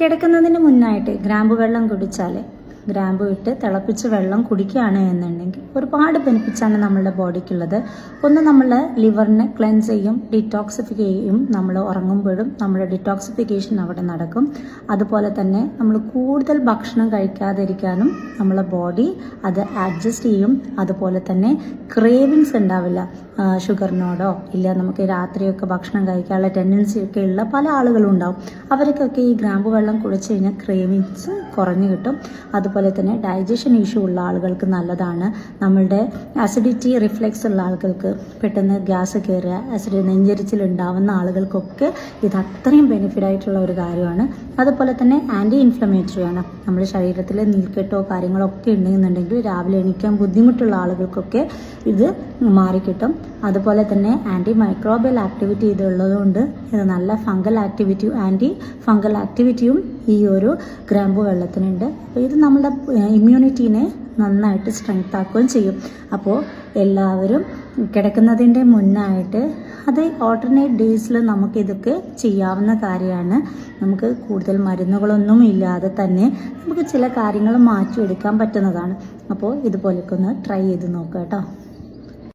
കിടക്കുന്നതിന് മുന്നായിട്ട് ഗ്രാമ്പു വെള്ളം കുടിച്ചാൽ ഗ്രാമ്പു ഇട്ട് തിളപ്പിച്ച് വെള്ളം കുടിക്കുകയാണ് എന്നുണ്ടെങ്കിൽ ഒരുപാട് ബെനിഫിറ്റ്സാണ് നമ്മളുടെ ബോഡിക്കുള്ളത്. ഒന്ന് നമ്മൾ ലിവറിനെ ക്ലെൻസ് ചെയ്യും ഡീറ്റോക്സിഫിക് ചെയ്യും നമ്മൾ ഉറങ്ങുമ്പോഴും നമ്മുടെ ഡിറ്റോക്സിഫിക്കേഷൻ അവിടെ നടക്കും. അതുപോലെ തന്നെ നമ്മൾ കൂടുതൽ ഭക്ഷണം കഴിക്കാതിരിക്കാനും നമ്മളെ ബോഡി അത് അഡ്ജസ്റ്റ് ചെയ്യും. അതുപോലെ തന്നെ ക്രേവിങ്സ് ഉണ്ടാവില്ല. ഷുഗറിനോടോ ഇല്ല നമുക്ക് രാത്രിയൊക്കെ ഭക്ഷണം കഴിക്കാനുള്ള ടെൻഡൻസി ഒക്കെ ഉള്ള പല ആളുകളും ഉണ്ടാവും. അവർക്കൊക്കെ ഈ ഗ്രാമ്പു വെള്ളം കുടിച്ച് കഴിഞ്ഞാൽ ക്രേവിങ്സ് കുറഞ്ഞു കിട്ടും. അതുപോലെ തന്നെ ഡൈജഷൻ ഇഷ്യൂ ഉള്ള ആളുകൾക്ക് നല്ലതാണ്. നമ്മളുടെ അസിഡിറ്റി റിഫ്ലെക്സ് ഉള്ള ആളുകൾക്ക് പെട്ടെന്ന് ഗ്യാസ് കയറുക അസിഡ് നെഞ്ചരിച്ചിൽ ഉണ്ടാവുന്ന ആളുകൾക്കൊക്കെ ഇത് അത്രയും ബെനിഫിറ്റ് ആയിട്ടുള്ള ഒരു കാര്യമാണ്. അതുപോലെ തന്നെ ആന്റി ഇൻഫ്ലമേറ്ററി ആണ്. നമ്മുടെ ശരീരത്തിൽ നീർക്കെട്ടോ കാര്യങ്ങളോ ഒക്കെ ഉണ്ടെന്നുണ്ടെങ്കിൽ രാവിലെ എണീക്കാൻ ബുദ്ധിമുട്ടുള്ള ആളുകൾക്കൊക്കെ ഇത് മാറിക്കിട്ടും. അതുപോലെ തന്നെ ആന്റി മൈക്രോബിയൽ ആക്ടിവിറ്റി ഇതുള്ളതുകൊണ്ട് ഇത് നല്ല ഫംഗൽ ആക്ടിവിറ്റി ആന്റി ഫംഗൽ ആക്ടിവിറ്റിയും ഈ ഒരു ഗ്രാമ്പു വെള്ളത്തിനുണ്ട്. അപ്പോൾ ഇത് നമ്മുടെ ഇമ്മ്യൂണിറ്റീനെ നന്നായിട്ട് സ്ട്രെങ്ത് ആക്കുകയും ചെയ്യും. അപ്പോൾ എല്ലാവരും കിടക്കുന്നതിന്റെ മുന്നായിട്ട് അത് ഓൾട്ടർനേറ്റ് ഡേയ്സിൽ നമുക്കിതൊക്കെ ചെയ്യാവുന്ന കാര്യമാണ്. നമുക്ക് കൂടുതൽ മരുന്നുകളൊന്നും ഇല്ലാതെ തന്നെ നമുക്ക് ചില കാര്യങ്ങൾ മാറ്റിയെടുക്കാൻ പറ്റുന്നതാണ്. അപ്പോൾ ഇതുപോലെയൊക്കെ ഒന്ന് ട്രൈ ചെയ്ത് നോക്കാം കേട്ടോ.